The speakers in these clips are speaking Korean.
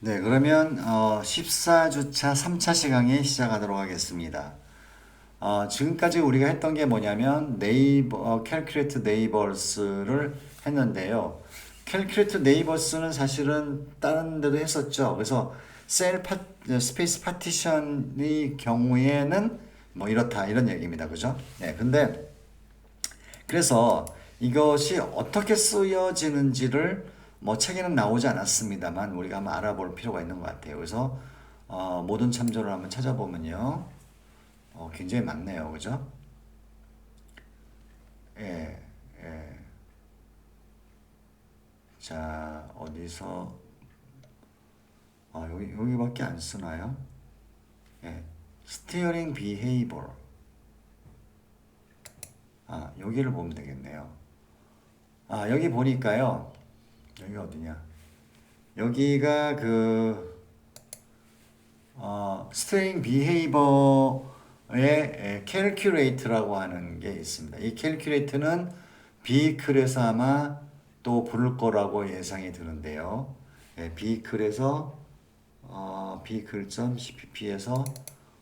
네, 그러면 어, 14주차 3차 시간이 시작하도록 하겠습니다. 어, 지금까지 우리가 했던 게 뭐냐면 네이버 어, calculate neighbors를 했는데요. calculate neighbors는 사실은 다른 데도 했었죠. 그래서 셀 파, 스페이스 파티션의 경우에는 뭐 이렇다 이런 얘기입니다. 그죠? 네, 근데 그래서 이것이 어떻게 쓰여지는지를 뭐 책에는 나오지 않았습니다만 우리가 한번 알아볼 필요가 있는 것 같아요. 그래서 어, 모든 참조를 한번 찾아보면요. 어, 굉장히 많네요. 그죠? 예, 예. 자, 어디서, 아, 여기, 여기밖에 안 쓰나요? 예. 스티어링 비헤이버. 아, 여기를 보면 되겠네요. 아, 여기 보니까요. 여기 어디냐? 여기가 그, 어, 스트링 비헤이버의 캘큘레이트라고 하는 게 있습니다. 이 캘큘레이트는 비클에서 아마 또 부를 거라고 예상이 드는데요. 예, 비클에서 어, 비클.cpp에서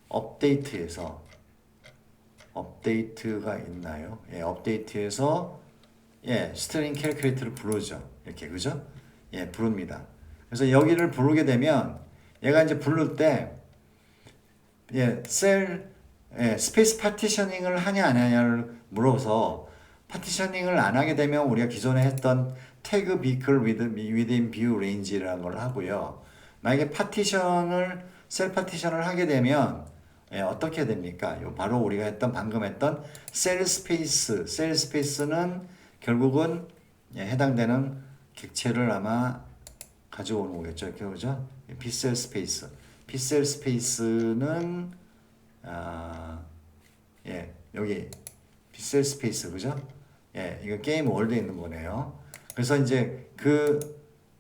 업데이트에서 업데이트가 있나요? 예, 업데이트에서 예, 스트링 캘큘레이터를 부르죠. 이렇게 그죠? 예, 부릅니다. 그래서 여기를 부르게 되면 얘가 이제 부를 때 예, 셀 예, 스페이스 파티셔닝을 하냐 안 하냐를 물어서 파티셔닝을 안 하게 되면 우리가 기존에 했던 태그 비클 within view range라는 걸 하고요. 만약에 파티션을 셀 파티션을 하게 되면 예, 어떻게 됩니까? 요 바로 우리가 했던 방금 했던 셀 스페이스 셀 스페이스는 결국은 예, 해당되는 객체를 아마 가져오는 거겠죠. 그죠? 피셀 스페이스. 피셀 스페이스는 아, 예, 여기 피셀 스페이스 그죠? 예, 이거 게임 월드에 있는 거네요. 그래서 이제 그,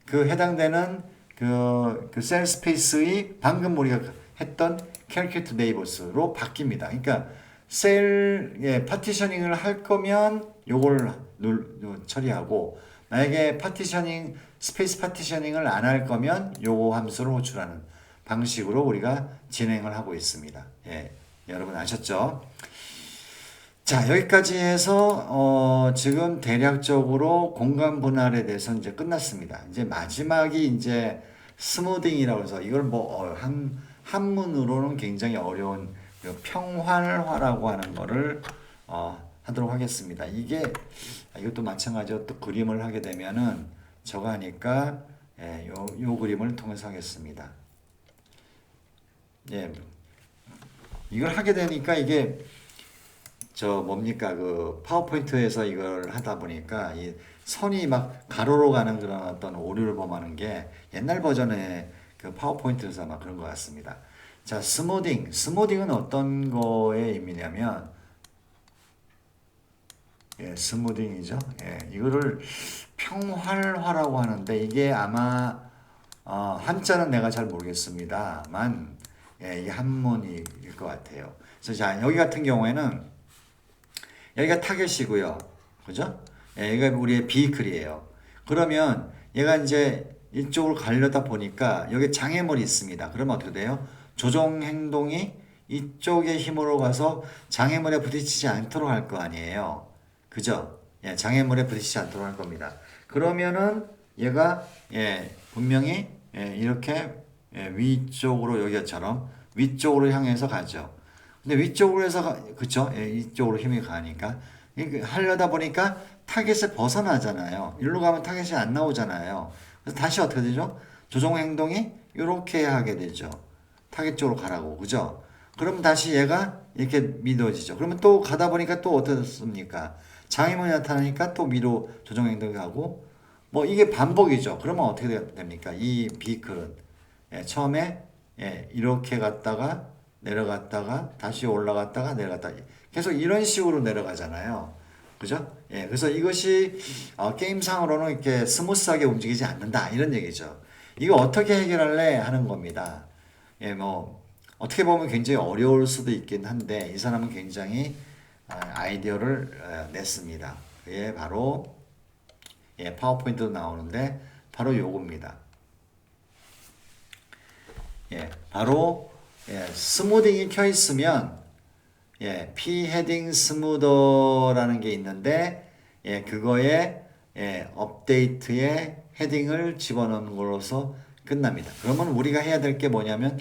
그 해당되는 그, 그셀 스페이스의 방금 우리가 했던 calculate neighbors로 바뀝니다. 그러니까 셀, 예, 파티셔닝을 할 거면 요걸 눌, 처리하고 만약에 파티셔닝, 스페이스 파티셔닝을 안 할 거면 요거 함수를 호출하는 방식으로 우리가 진행을 하고 있습니다. 예, 여러분 아셨죠? 자, 여기까지 해서, 어, 지금 대략적으로 공간 분할에 대해서 이제 끝났습니다. 이제 마지막이 이제 스무딩이라고 해서 이걸 뭐, 어, 한, 한문으로는 굉장히 어려운 그 평활화라고 하는 거를, 어, 하도록 하겠습니다. 이게, 이것도 마찬가지로 또 그림을 하게 되면은 저거 하니까, 예, 요, 요 그림을 통해서 하겠습니다. 예, 이걸 하게 되니까 이게, 저 뭡니까 그 파워포인트에서 이걸 하다 보니까 이 선이 막 가로로 가는 그런 어떤 오류를 범하는 게 옛날 버전의 그 파워포인트에서 막 그런 것 같습니다. 자, 스무딩. 스무딩은 어떤 거에 의미냐면 예, 스무딩이죠. 예, 이거를 평활화라고 하는데 이게 아마 어, 한자는 내가 잘 모르겠습니다만 예, 이게 한문일 것 같아요. 그래서 자, 여기 같은 경우에는 여기가 타겟이고요. 그죠? 예, 여기가 우리의 비클이에요. 그러면 얘가 이제 이쪽으로 가려다 보니까 여기 장애물이 있습니다. 그러면 어떻게 돼요? 조종 행동이 이쪽의 힘으로 가서 장애물에 부딪히지 않도록 할 거 아니에요. 그죠? 예, 장애물에 부딪히지 않도록 할 겁니다. 그러면은 얘가 예, 분명히 예, 이렇게 예, 위쪽으로 여기처럼 위쪽으로 향해서 가죠. 근데 위쪽으로 해서 가- 그쵸? 예, 이쪽으로 힘이 가니까 이게 하려다 보니까 타겟을 벗어나잖아요. 일로 가면 타겟이 안 나오잖아요. 그래서 다시 어떻게 되죠? 조종 행동이 이렇게 하게 되죠. 타겟 쪽으로 가라고 그죠? 그럼 다시 얘가 이렇게 미뤄지죠. 그러면 또 가다 보니까 또 어떻습니까? 장애물이 나타나니까 또 위로 조종 행동이 가고 뭐 이게 반복이죠. 그러면 어떻게 됩니까? 이 비클은 예, 처음에 예, 이렇게 갔다가 내려갔다가 다시 올라갔다가 내려갔다 계속 이런 식으로 내려가잖아요. 그죠? 예, 그래서 이것이 어, 게임상으로는 이렇게 스무스하게 움직이지 않는다 이런 얘기죠. 이거 어떻게 해결할래 하는 겁니다. 예, 뭐 어떻게 보면 굉장히 어려울 수도 있긴 한데 이 사람은 굉장히 아, 아이디어를 어, 냈습니다. 그게 바로 예, 파워포인트도 나오는데 바로 요겁니다. 예, 바로 예, 스무딩이 켜 있으면 예, P 헤딩 스무더라는 게 있는데 예, 그거에 예, 업데이트에 헤딩을 집어넣는 걸로서 끝납니다. 그러면 우리가 해야 될 게 뭐냐면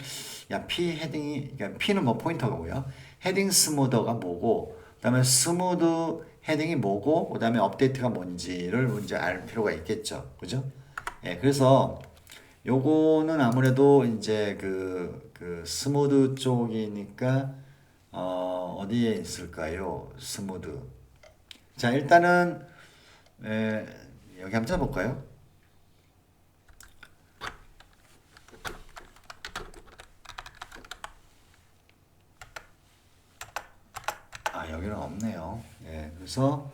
야 P 헤딩이 그러니까 P는 뭐 포인터고요. 헤딩 스무더가 뭐고 그다음에 스무드 헤딩이 뭐고 그다음에 업데이트가 뭔지를 이제 알 필요가 있겠죠. 그죠? 예, 그래서 요거는 아무래도 이제 그, 그 스무드 쪽이니까 어, 어디에 있을까요? 스무드. 자, 일단은 에, 여기 한번 찾아볼까요? 아, 여기는 없네요. 예, 그래서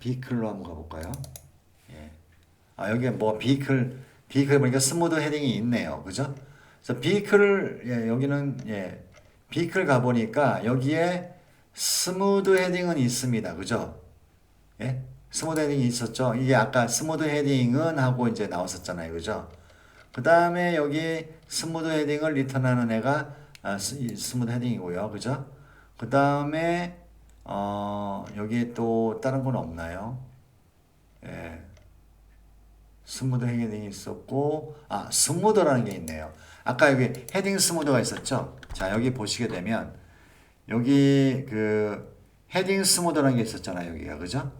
비클로 한번 가볼까요? 예. 아, 여기에 뭐 비클, 비클 보니까 스무드 헤딩이 있네요. 그죠? 그래서 비클을, 예, 여기는, 예, 비클 가보니까 여기에 스무드 헤딩은 있습니다. 그죠? 예? 스무드 헤딩이 있었죠? 이게 아까 스무드 헤딩은 하고 이제 나왔었잖아요. 그죠? 그 다음에 여기 스무드 헤딩을 리턴하는 애가 아, 스, 이 스무드 헤딩이고요. 그죠? 그 다음에 어, 여기 또 다른 건 없나요? 예. 스무드 헤딩이 있었고, 아, 스무더라는 게 있네요. 아까 여기 헤딩 스무더가 있었죠? 자, 여기 보시게 되면, 여기 그 헤딩 스무더라는 게 있었잖아요, 여기가. 그죠?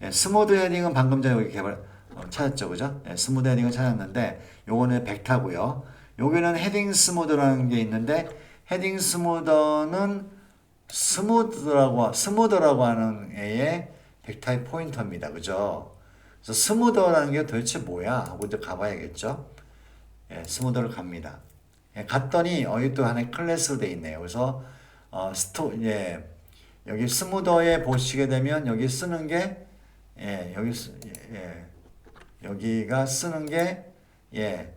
예, 스무드 헤딩은 방금 전에 여기 개발, 어, 찾았죠, 그죠? 예, 스무드 헤딩을 찾았는데, 요거는 벡타고요. 여기는 헤딩 스무더라는 게 있는데, 헤딩 스무더는 스무드라고 스무더라고 하는 애의 벡터의 포인터입니다. 그죠? 그래서 스무더라는 게 도대체 뭐야? 하고 이제 가봐야겠죠. 예, 스무더를 갑니다. 예, 갔더니 어디 또 하나의 클래스로 돼 있네요. 그래서 어, 스토 예, 여기 스무더에 보시게 되면 여기 쓰는 게 예, 여기 쓰, 예, 예, 여기가 쓰는 게 예,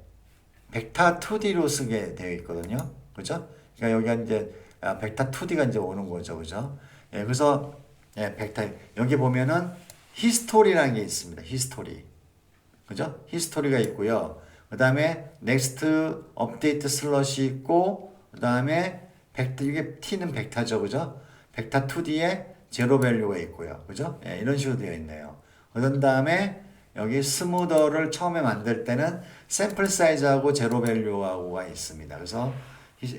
벡터 2D로 쓰게 되어 있거든요. 그죠? 그러니까 여기가 이제 아, 벡터 2D가 이제 오는 거죠. 그죠? 예, 그래서 예, 벡터 여기 보면은 히스토리라는 게 있습니다. 히스토리. 그죠? 히스토리가 있고요. 그다음에 넥스트 업데이트 슬롯이 있고 그다음에 벡터 이게 t는 벡터죠. 그죠? 벡터 2D에 제로 밸류가 있고요. 그죠? 예, 이런 식으로 되어 있네요. 그런 다음에 여기 스무더를 처음에 만들 때는 샘플 사이즈하고 제로 밸류하고가 있습니다. 그래서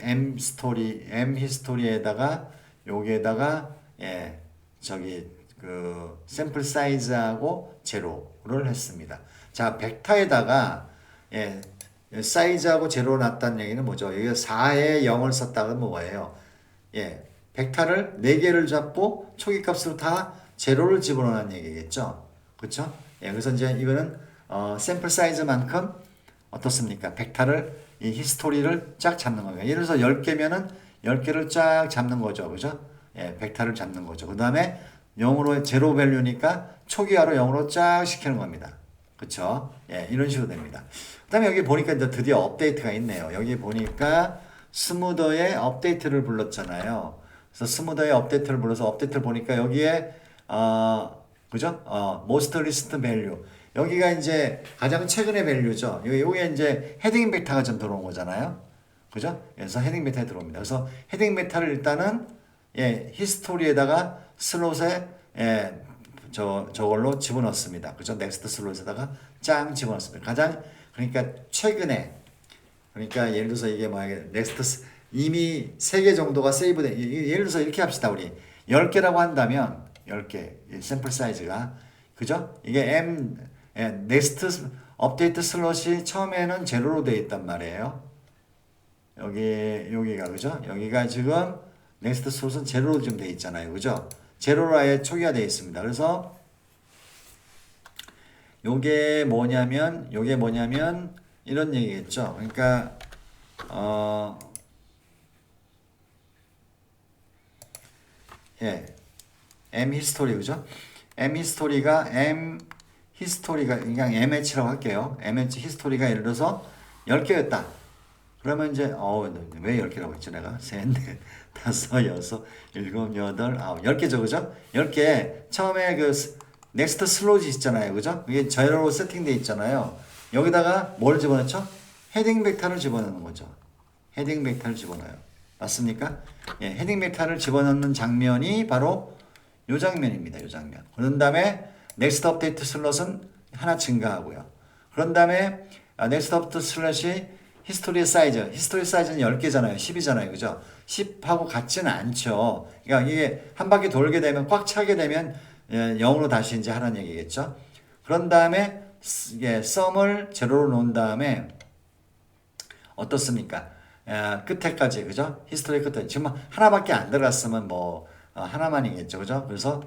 M 스토리, M 히스토리에다가 여기에다가 예, 저기 그 샘플 사이즈하고 제로를 했습니다. 자, 벡터에다가 예, 사이즈하고 제로 놨다는 얘기는 뭐죠? 여기 4에 0을 썼다는 뭐예요? 예, 벡터를 4개를 잡고 초기 값으로 다 제로를 집어넣는 얘기겠죠? 그렇죠? 예, 그래서 이제 이거는 어, 샘플 사이즈만큼 어떻습니까? 벡터를 이 히스토리를 쫙 잡는 거예요. 예를 들어서 10개면은 10개를 쫙 잡는 거죠. 그죠? 예, 벡터를 잡는 거죠. 그 다음에 0으로 제로 밸류니까 초기화로 0으로 쫙 시키는 겁니다. 그쵸? 예, 이런 식으로 됩니다. 그 다음에 여기 보니까 이제 드디어 업데이트가 있네요. 여기 보니까 스무더의 업데이트를 불렀잖아요. 그래서 스무더의 업데이트를 불러서 업데이트를 보니까 여기에, 어, 그죠? 어, most list value. 여기가 이제 가장 최근의 밸류죠. 여기 이제 헤딩 벡터가 좀 들어온 거잖아요. 그죠? 그래서 헤딩 벡터에 들어옵니다. 그래서 헤딩 벡터를 일단은 예, 히스토리에다가 슬롯에 예, 저 저걸로 집어넣습니다. 그죠? 넥스트 슬롯에다가 짱 집어넣습니다. 가장 그러니까 최근에 그러니까 예를 들어서 이게 뭐 넥스트 이미 3개 정도가 세이브돼 예를 들어서 이렇게 합시다. 우리 10개라고 한다면 10개 샘플 사이즈가 그죠? 이게 M 예, 넥스트 업데이트 슬롯이 처음에는 제로로 되어 있단 말이에요. 여기 여기가 그죠? 여기가 지금 넥스트 슬롯은 제로로 지금 되어 있잖아요. 그죠? 제로로 아예 초기화 되어 있습니다. 그래서 요게 뭐냐면 요게 뭐냐면 이런 얘기겠죠. 그러니까 어 예. M 히스토리 그죠? M 히스토리가 M 히스토리가 그냥 MH라고 할게요. MH 히스토리가 예를 들어서 10개였다. 그러면 이제 어왜 10개라고 했죠 내가? 셋, 넷, 다섯, 여섯, 일곱, 여덟, 아홉 10개죠. 그죠? 10개 처음에 그 넥스트 슬롯이 있잖아요. 그죠? 이게 제로로 세팅돼 있잖아요. 여기다가 뭘 집어넣죠? 헤딩 벡터를 집어넣는 거죠. 헤딩 벡터를 집어넣어요. 맞습니까? 예, 헤딩 벡터를 집어넣는 장면이 바로 요 장면입니다. 요 장면. 그런 다음에 넥스트 업데이트 슬롯은 하나 증가하고요. 그런 다음에 넥스트 업데이트 슬롯이 히스토리 사이즈, 히스토리 사이즈는 10개잖아요. 10이잖아요. 그죠? 10하고 같지는 않죠. 그러니까 이게 한 바퀴 돌게 되면 꽉 차게 되면 예, 0으로 다시 이제 하라는 얘기겠죠. 그런 다음에 이게 썸을 제로로 놓은 다음에 어떻습니까? 에, 끝에까지 그죠? 히스토리 끝에 지금 하나밖에 안 들어갔으면 뭐 어, 하나만이겠죠, 그죠? 그래서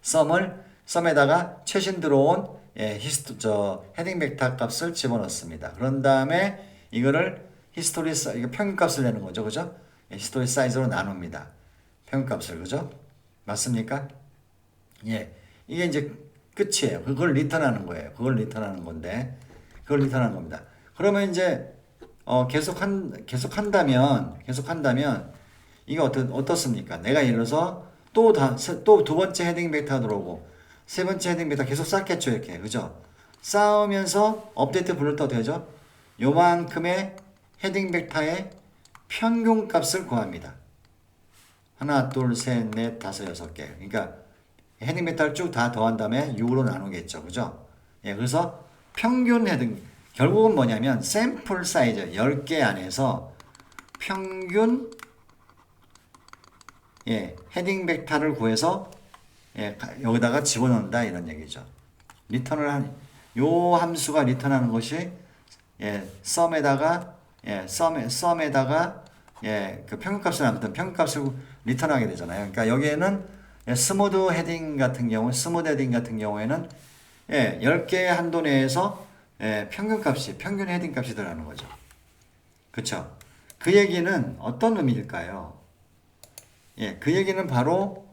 썸을 썸에다가 최신 들어온 예, 히스토 저 헤딩 벡터 값을 집어넣습니다. 그런 다음에 이거를 히스토리 사 이거 평균 값을 내는 거죠, 그죠? 예, 히스토리 사이즈로 나눕니다. 평균 값을 그죠? 맞습니까? 예, 이게 이제 끝이에요. 그걸 리턴하는 거예요. 그걸 리턴하는 건데, 그걸 리턴하는 겁니다. 그러면 이제 어, 계속 한 계속 한다면 계속 한다면 이게 어떻 어떻습니까? 내가 예를 들어서 또다또 두 번째 헤딩 벡터 들어오고 세 번째 헤딩 벡터 계속 쌓겠죠 이렇게 그죠? 쌓으면서 업데이트 때 어떻게 되죠? 요만큼의 헤딩 벡터의 평균 값을 구합니다. 하나, 둘, 셋, 넷, 다섯, 여섯 개. 그러니까 헤딩 벡터를 쭉 다 더한 다음에 6으로 나누겠죠. 그죠? 예, 그래서 평균 헤딩 결국은 뭐냐면 샘플 사이즈 10개 안에서 평균 예, 헤딩 벡터를 구해서 예, 여기다가 집어넣는다 이런 얘기죠. 리턴을 한, 요 함수가 리턴하는 것이 예, 썸에다가 예, 썸에 썸에다가 예, 그 평균값을 아무튼 평균값을 리턴하게 되잖아요. 그러니까 여기에는 예, 스무드 헤딩 같은 경우, 스무드 헤딩 같은 경우에는 예, 10개의 한도 내에서 예, 평균값이 평균 헤딩 값이 들어가는 거죠. 그렇죠? 그 얘기는 어떤 의미일까요? 예, 그 얘기는 바로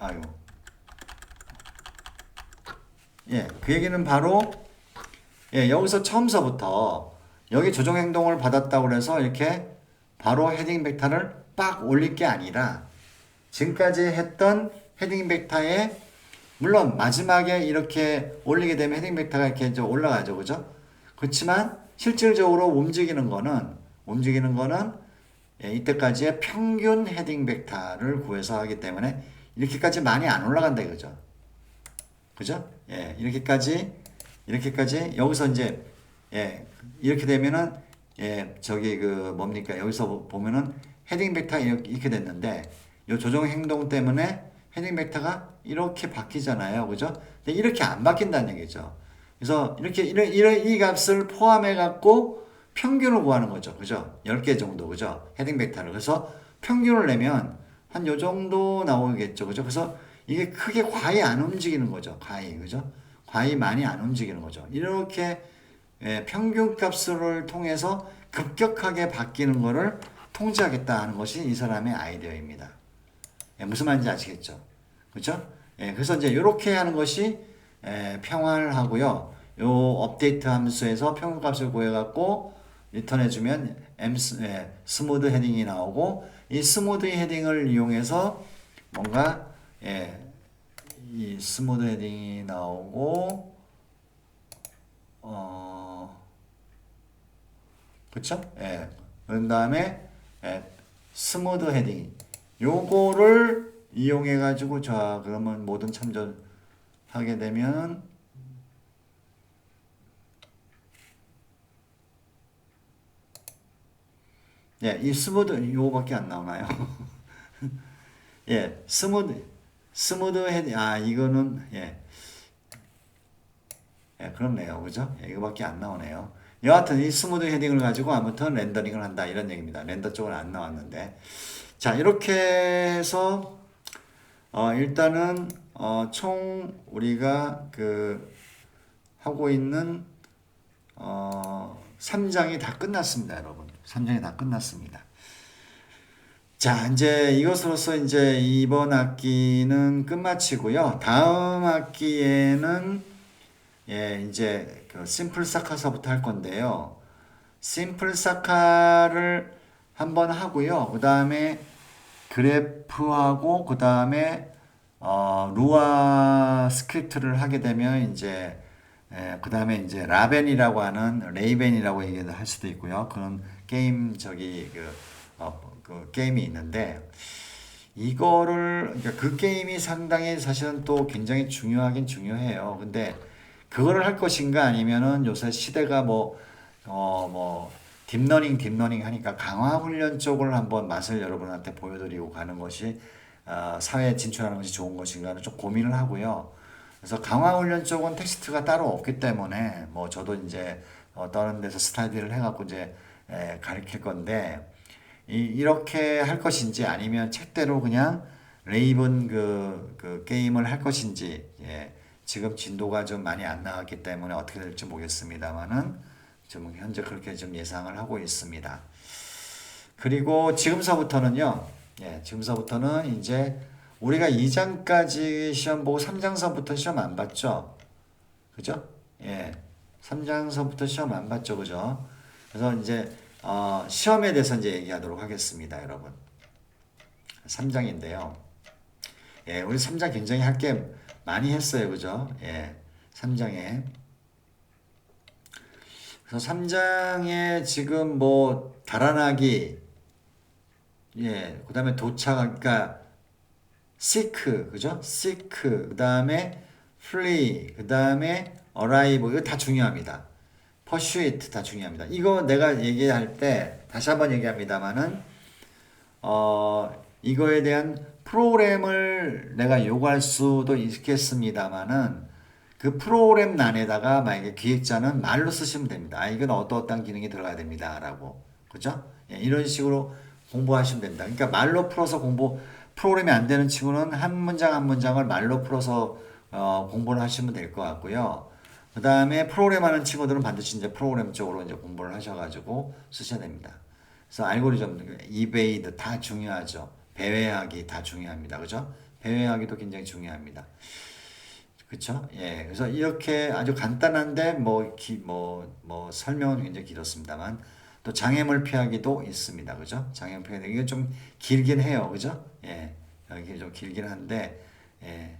아유. 예, 그 얘기는 바로 예, 여기서 처음서부터 여기 조정 행동을 받았다고 해서 이렇게 바로 헤딩 벡터를 빡 올릴 게 아니라 지금까지 했던 헤딩 벡터에 물론 마지막에 이렇게 올리게 되면 헤딩 벡터가 이렇게 이제 올라가죠. 그죠? 그렇지만 실질적으로 움직이는 거는 움직이는 거는 예, 이때까지의 평균 헤딩 벡터를 구해서 하기 때문에 이렇게까지 많이 안 올라간다 이거죠. 그죠? 예, 이렇게까지 이렇게까지 여기서 이제 예, 이렇게 되면은 예, 저기 그 뭡니까? 여기서 보면은 헤딩 벡터 이렇게 됐는데 이 조정 행동 때문에 헤딩 벡터가 이렇게 바뀌잖아요. 그죠? 근데 이렇게 안 바뀐다는 얘기죠. 그래서 이렇게 이런, 이런 이 값을 포함해 갖고 평균을 구하는 거죠. 그죠? 10개 정도. 그죠? 헤딩 벡터를. 그래서 평균을 내면 한 요 정도 나오겠죠. 그죠? 그래서 이게 크게 과히 안 움직이는 거죠. 과히. 그죠? 과히 많이 안 움직이는 거죠. 이렇게 예, 평균 값을 통해서 급격하게 바뀌는 것을 통제하겠다 하는 것이 이 사람의 아이디어입니다. 예, 무슨 말인지 아시겠죠? 그렇죠? 예, 그래서 이제 이렇게 하는 것이 예, 평화를 하고요. 요 업데이트 함수에서 평균 값을 구해갖고 리턴해주면 M 예, 스무드 헤딩이 나오고 이 스무드 헤딩을 이용해서 뭔가 예, 이 스무드 헤딩이 나오고 어 그쵸? 예. 그런 다음에 예, 스무드 헤딩 요거를 이용해 가지고 자 그러면 모든 참전 하게 되면 예, 이 스무드 요거밖에 안 나오나요? 예, 스무드 스무드 헤딩 아 이거는 예. 예, 그렇네요. 그죠? 예, 이거밖에 안 나오네요. 여하튼 이 스무드 헤딩을 가지고 아무튼 렌더링을 한다 이런 얘기입니다. 렌더 쪽은 안 나왔는데 자 이렇게 해서 어, 일단은 어, 총 우리가 그 하고 있는 어, 3장이 다 끝났습니다, 여러분. 3장이 다 끝났습니다. 자, 이제 이것으로서 이제 이번 학기는 끝마치고요. 다음 학기에는 예, 이제 그 심플 사카서부터 할 건데요. 심플 사카를 한번 하고요. 그 다음에 그래프하고 그 다음에 어, 루아 스크립트를 하게 되면 이제 예, 그 다음에 이제 라벤이라고 하는 레이벤이라고 얘기를 할 수도 있고요. 그런 게임 저기 그, 어, 그 게임이 있는데 이거를 그러니까 그 게임이 상당히 사실은 또 굉장히 중요하긴 중요해요. 근데 그거를 할 것인가 아니면은 요새 시대가 뭐 어 뭐 딥러닝 딥러닝 하니까 강화 훈련 쪽을 한번 맛을 여러분한테 보여드리고 가는 것이 어, 사회에 진출하는 것이 좋은 것인가는 좀 고민을 하고요. 그래서 강화 훈련 쪽은 텍스트가 따로 없기 때문에 뭐 저도 이제 어, 다른 데서 스타디를 해갖고 이제 에, 가르칠 건데 이, 이렇게 할 것인지 아니면 책대로 그냥 레이븐 그, 그 게임을 할 것인지 예, 지금 진도가 좀 많이 안 나왔기 때문에 어떻게 될지 모르겠습니다만은 지금 현재 그렇게 좀 예상을 하고 있습니다. 그리고 지금서부터는요, 예, 지금서부터는 이제 우리가 2장까지 시험 보고 3장서부터 시험 안 봤죠? 그죠? 예. 3장서부터 시험 안 봤죠? 그죠? 그래서 이제, 어, 시험에 대해서 이제 얘기하도록 하겠습니다, 여러분. 3장인데요. 예, 우리 3장 굉장히 할 게 많이 했어요. 그죠? 예. 3장에. 그래서 3장에 지금 뭐, 달아나기, 예, 그 다음에 도착, 그러니까, seek, 그죠? seek, 그 다음에 flee, 그 다음에 arrive, 이거 다 중요합니다. pursuit 다 중요합니다. 이거 내가 얘기할 때, 다시 한번 얘기합니다만은, 어, 이거에 대한 프로그램을 내가 요구할 수도 있겠습니다만은, 그 프로그램 란에다가 만약에 기획자는 말로 쓰시면 됩니다. 아, 이건 어떠어떤 기능이 들어가야 됩니다. 라고. 그죠? 예, 이런 식으로 공부하시면 됩니다. 그러니까 말로 풀어서 공부, 프로그램이 안 되는 친구는 한 문장 한 문장을 말로 풀어서 어, 공부를 하시면 될 것 같고요. 그 다음에 프로그램 하는 친구들은 반드시 이제 프로그램 쪽으로 이제 공부를 하셔가지고 쓰셔야 됩니다. 그래서 알고리즘, 이베이드 다 중요하죠. 배회하기 다 중요합니다. 그죠? 배회하기도 굉장히 중요합니다. 그쵸? 예. 그래서 이렇게 아주 간단한데 뭐, 기, 뭐, 뭐, 설명은 굉장히 길었습니다만 또 장애물 피하기도 있습니다. 그죠? 장애물 피하기. 이게 좀 길긴 해요. 그죠? 예. 여기 좀 길긴 한데, 예.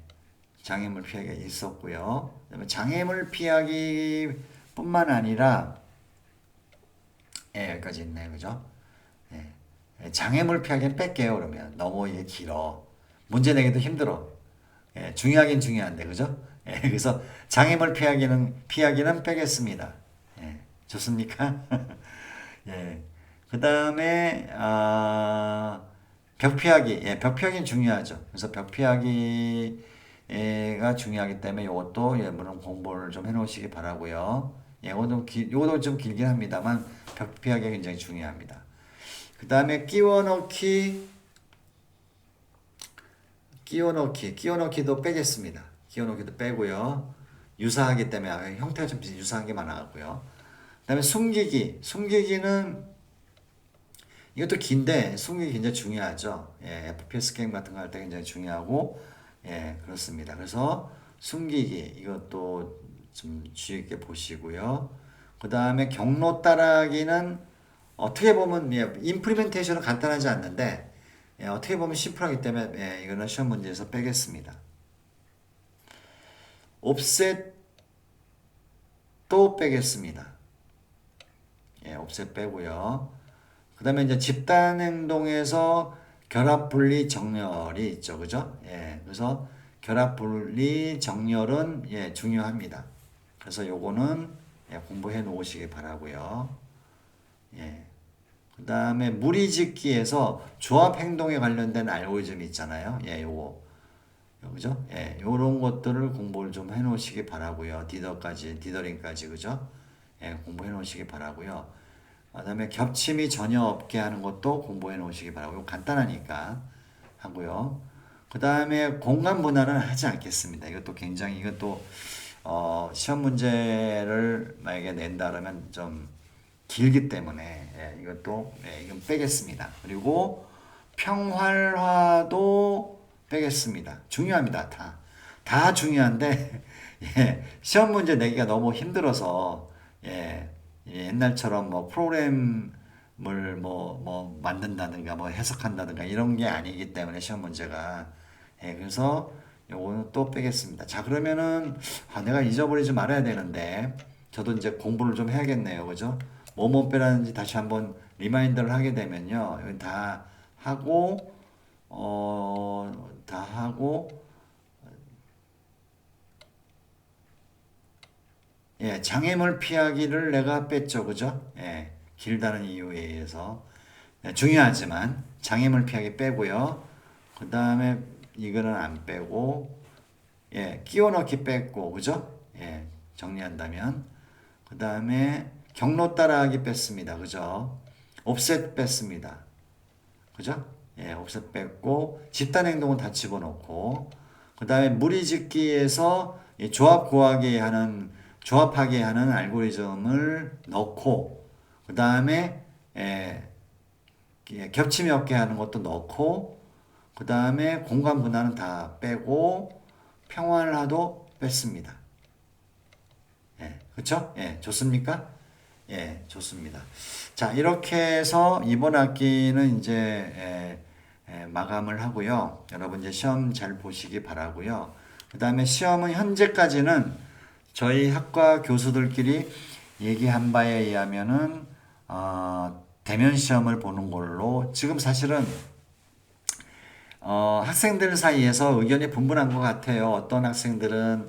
장애물 피하기가 있었고요. 장애물 피하기 뿐만 아니라, 예, 여기까지 있네요. 그죠? 예. 장애물 피하기는 뺄게요. 그러면. 너무 이게 길어. 문제 내기도 힘들어. 예, 중요하긴 중요한데, 그죠? 예, 그래서 장애물 피하기는, 피하기는 빼겠습니다. 예, 좋습니까? 예. 그 다음에, 아, 벽 피하기. 예, 벽 피하기는 중요하죠. 그래서 벽 피하기가 중요하기 때문에 이것도 예, 물론 공부를 좀 해놓으시기 바라고요 예, 이것도, 기, 이것도 좀 길긴 합니다만, 벽 피하기가 굉장히 중요합니다. 그 다음에 끼워 넣기, 끼워 넣기, 끼워 넣기도 빼겠습니다. 끼워 넣기도 빼고요. 유사하기 때문에 아, 형태가 좀 유사한 게 많아갖고요. 그 다음에 숨기기, 숨기기는 이것도 긴데 숨기기 굉장히 중요하죠. 예, FPS 게임 같은 거 할 때 굉장히 중요하고 예, 그렇습니다. 그래서 숨기기 이것도 좀 주의 깊게 보시고요. 그 다음에 경로 따라기는 어떻게 보면 예, 임플리멘테이션은 간단하지 않는데 예, 어떻게 보면 심플하기 때문에 예, 이거는 시험 문제에서 빼겠습니다. 옵셋 또 빼겠습니다. 예, 옵셋 빼고요. 그 다음에 이제 집단 행동에서 결합 분리 정렬이 있죠. 그죠? 예, 그래서 결합 분리 정렬은 예, 중요합니다. 그래서 요거는 예, 공부해 놓으시기 바라고요. 예. 그 다음에 무리짓기에서 조합 행동에 관련된 알고리즘 있잖아요. 예, 요거. 그죠? 예, 요런 것들을 공부를 좀 해 놓으시기 바라고요. 디더까지, 디더링까지, 그죠? 예, 공부해 놓으시기 바라고요. 그 다음에 겹침이 전혀 없게 하는 것도 공부해 놓으시기 바라고요. 간단하니까 하고요. 그 다음에 공간 분할은 하지 않겠습니다. 이것도 굉장히, 이것도, 어, 시험 문제를 만약에 낸다 그러면 좀 길기 때문에, 예, 이것도, 예, 이건 빼겠습니다. 그리고 평활화도 빼겠습니다. 중요합니다. 다. 다 중요한데, 예, 시험 문제 내기가 너무 힘들어서, 예, 예, 옛날처럼 뭐 프로그램을 뭐, 뭐 만든다든가 뭐 해석한다든가 이런 게 아니기 때문에 시험 문제가. 예, 그래서 요거는 또 빼겠습니다. 자, 그러면은 아, 내가 잊어버리지 말아야 되는데 저도 이제 공부를 좀 해야겠네요. 그죠? 뭐뭐 빼라는지 다시 한번 리마인드를 하게 되면요. 다 하고 어, 다 하고 예, 장애물 피하기를 내가 뺐죠. 그죠? 예, 길다는 이유에 의해서. 예, 중요하지만 장애물 피하기 빼고요. 그 다음에 이거는 안 빼고, 예, 끼워 넣기 뺐고, 그죠? 예, 정리한다면. 그 다음에 경로 따라하기 뺐습니다. 그죠? 옵셋 뺐습니다. 그죠? 예, 옵셋 뺐고, 집단 행동은 다 집어넣고, 그 다음에 무리짓기에서 이 조합 구하기 하는, 조합하게 하는 알고리즘을 넣고, 그 다음에, 예, 예, 겹침이 없게 하는 것도 넣고, 그 다음에 공간 분할은 다 빼고, 평활화도 뺐습니다. 예, 그쵸? 예, 좋습니까? 예, 좋습니다. 자, 이렇게 해서 이번 학기는 이제, 예, 예, 마감을 하고요. 여러분 이제 시험 잘 보시기 바라고요. 그 다음에 시험은 현재까지는 저희 학과 교수들끼리 얘기한 바에 의하면은, 어, 대면 시험을 보는 걸로 지금 사실은 어, 학생들 사이에서 의견이 분분한 것 같아요. 어떤 학생들은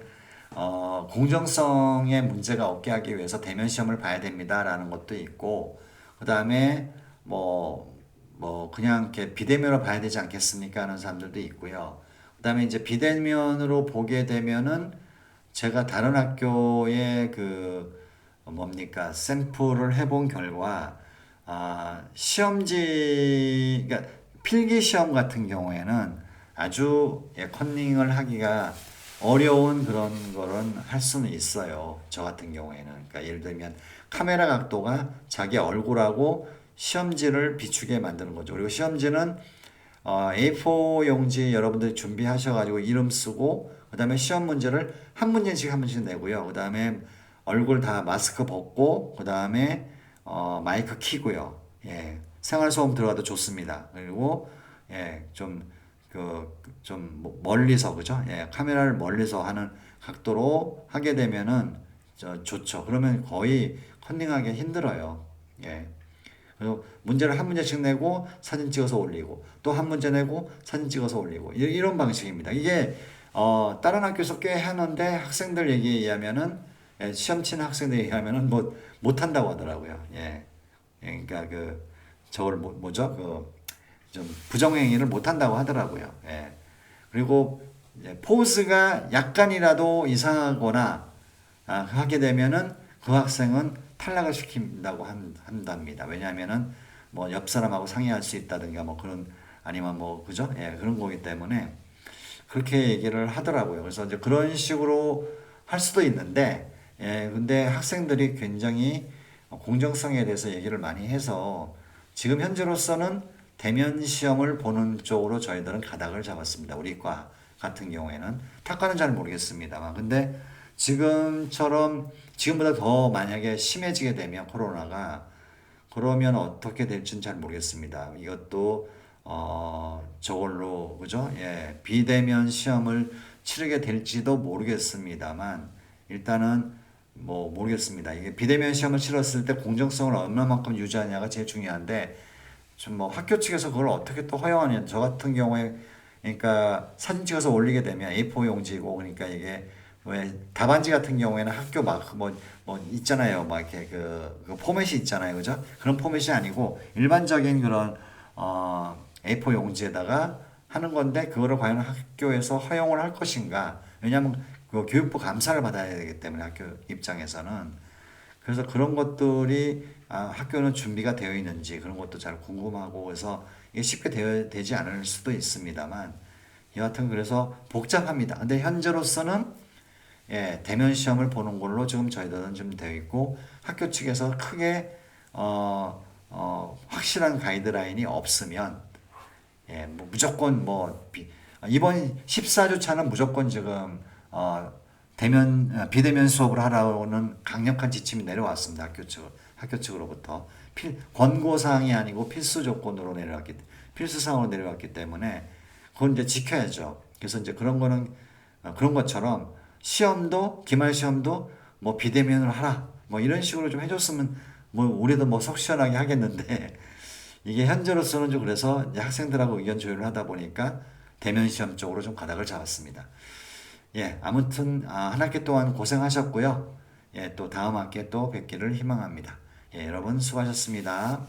어, 공정성에 문제가 없게 하기 위해서 대면 시험을 봐야 됩니다라는 것도 있고, 그 다음에 뭐, 뭐, 그냥 이렇게 비대면으로 봐야 되지 않겠습니까? 하는 사람들도 있고요. 그 다음에 이제 비대면으로 보게 되면은 제가 다른 학교의 그 뭡니까 샘플을 해본 결과 아, 시험지 그러니까 필기 시험 같은 경우에는 아주 예, 컨닝을 하기가 어려운 그런 거는 할 수는 있어요. 저 같은 경우에는 그러니까 예를 들면 카메라 각도가 자기 얼굴하고 시험지를 비추게 만드는 거죠. 그리고 시험지는 어, A4 용지 여러분들이 준비하셔가지고 이름 쓰고 그 다음에 시험 문제를 한 문제씩 한 문제씩 내고요. 그 다음에 얼굴 다 마스크 벗고 그 다음에 어, 마이크 키고요. 예, 생활 소음 들어가도 좋습니다. 그리고 예, 좀 그 좀 멀리서 그죠? 예, 카메라를 멀리서 하는 각도로 하게 되면은 저 좋죠. 그러면 거의 컨닝하기 힘들어요. 예. 그리고 문제를 한 문제씩 내고 사진 찍어서 올리고 또 한 문제 내고 사진 찍어서 올리고 이- 이런 방식입니다. 이게 어, 다른 학교에서 꽤 하는데 학생들 얘기에 의하면은 예, 시험 치는 학생들 얘기하면은 뭐 못한다고 하더라고요. 예. 예, 그러니까 그 저걸 뭐, 뭐죠? 그 좀 부정행위를 못한다고 하더라고요. 예. 그리고 이제 포즈가 약간이라도 이상하거나 아, 하게 되면은 그 학생은 탈락을 시킨다고 한, 한답니다. 왜냐하면은 뭐 옆 사람하고 상의할 수 있다든가 뭐 그런 아니면 뭐 그죠? 예, 그런 거기 때문에 그렇게 얘기를 하더라고요. 그래서 이제 그런 식으로 할 수도 있는데 예, 근데 학생들이 굉장히 공정성에 대해서 얘기를 많이 해서 지금 현재로서는 대면 시험을 보는 쪽으로 저희들은 가닥을 잡았습니다. 우리 과 같은 경우에는 탁과는 잘 모르겠습니다만 근데 지금처럼 지금보다 더 만약에 심해지게 되면 코로나가 그러면 어떻게 될지는 잘 모르겠습니다. 이것도 어 저걸로 그죠? 예 비대면 시험을 치르게 될지도 모르겠습니다만 일단은 뭐 모르겠습니다. 이게 비대면 시험을 치렀을 때 공정성을 얼마만큼 유지하냐가 제일 중요한데 좀 뭐 학교 측에서 그걸 어떻게 또 허용하냐. 저 같은 경우에 그러니까 사진 찍어서 올리게 되면 A4 용지고 그러니까 이게 왜 답안지 같은 경우에는 학교 막뭐 뭐 있잖아요. 막 이렇게 그, 그 포맷이 있잖아요. 그죠? 그런 포맷이 아니고 일반적인 그런 어 A4 용지에다가 하는 건데 그거를 과연 학교에서 허용을 할 것인가? 왜냐하면 그 교육부 감사를 받아야 되기 때문에 학교 입장에서는 그래서 그런 것들이 아, 학교는 준비가 되어 있는지 그런 것도 잘 궁금하고 그래서 이게 쉽게 되어, 되지 않을 수도 있습니다만 여하튼 그래서 복잡합니다. 근데 현재로서는 예, 대면 시험을 보는 걸로 지금 저희들은 좀 되어 있고 학교 측에서 크게 어, 어, 확실한 가이드라인이 없으면 예, 뭐 무조건 뭐 비, 이번 14주차는 무조건 지금 어, 대면 어, 비대면 수업을 하라고는 강력한 지침이 내려왔습니다. 학교 측 학교 측으로부터 필 권고 사항이 아니고 필수 조건으로 내려왔기 필수 사항으로 내려왔기 때문에 그건 이제 지켜야죠. 그래서 이제 그런 거는 어, 그런 것처럼 시험도 기말 시험도 뭐 비대면으로 하라 뭐 이런 식으로 좀 해줬으면 뭐 우리도 뭐 속 시원하게 하겠는데 이게 현재로서는 좀 그래서 학생들하고 의견 조율을 하다 보니까 대면 시험 쪽으로 좀 가닥을 잡았습니다. 예, 아무튼 아, 한 학기 동안 고생하셨고요. 예, 또 다음 학기에 또 뵙기를 희망합니다. 예, 여러분 수고하셨습니다.